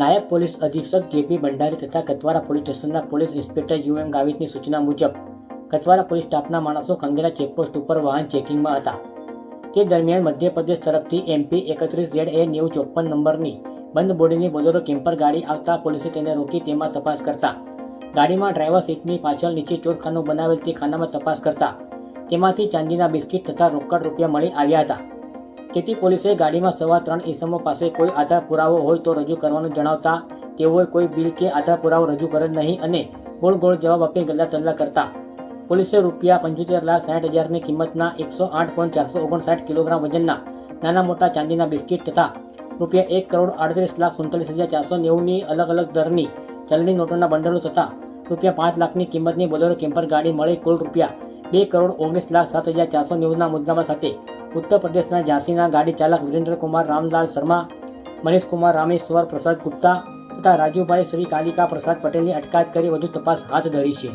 નાયબ પોલીસ અધિક્ષક જેપી ભંડારી તથા કતવારા પોલીસ સ્ટેશનના પોલીસ ઇન્સ્પેક્ટર યુ એમ ગાવિતની સૂચના મુજબ, કતવારા પોલીસ સ્ટાફના માણસો ખંગેલા ચેકપોસ્ટ ઉપર વાહન ચેકિંગમાં હતા. તે દરમિયાન મધ્યપ્રદેશ તરફથી એમપી એકત્રીસ ઝેડ એ નેવું ચોપન નંબરની બંધ બોડીની બોલેરો કેમ્પર ગાડી આવતા પોલીસે તેને રોકી તેમાં તપાસ કરતા. ગાડીમાં ડ્રાઈવર સીટની પાછળ નીચે ચોરખાનું બનાવેલ તે ખાનામાં તપાસ કરતા. તેમાંથી ચાંદીના બિસ્કિટ તથા રોકડ રૂપિયા મળી આવ્યા હતા. તેથી પોલીસે ગાડીમાં સવા ત્રણ ઇસમો પાસે કોઈ આધાર પુરાવો હોય તો રજૂ કરવાનું જણાવતા, તેઓએ કોઈ બિલ કે આધાર પુરાવો રજૂ કરેલ નહીં અને ગોળ ગોળ જવાબ આપી ગલ્લા તલ્લા કરતા. પોલીસે રૂપિયા પંચોતેર લાખ સાઠ હજારની કિંમતના એકસો આઠ પોઈન્ટ ચારસો ઓગણસાઠ કિલોગ્રામ વજનના નાના મોટા ચાંદીના બિસ્કિટ તથા રૂપિયા એક કરોડ આડત્રીસ લાખ સુડતાલીસ હજાર ચારસો નેવુંની અલગ અલગ દરની ચલણી નોટોના બંડલો તથા રૂપિયા પાંચ લાખની કિંમતની બોલેરો કેમ્પર ગાડી મળી કુલ રૂપિયા બે કરોડ ઓગણીસ લાખ સાત હજાર ચારસો નેવુંના મુદ્દામાં સાથે ઉત્તર પ્રદેશના ઝાંસીના ગાડી ચાલક વિરેન્દ્રકુમાર રામલાલ શર્મા, મનીષકુમાર રામેશ્વર પ્રસાદ ગુપ્તા તથા રાજુભાઈ શ્રી કાલિકા પ્રસાદ પટેલની અટકાયત કરી વધુ તપાસ હાથ ધરી છે.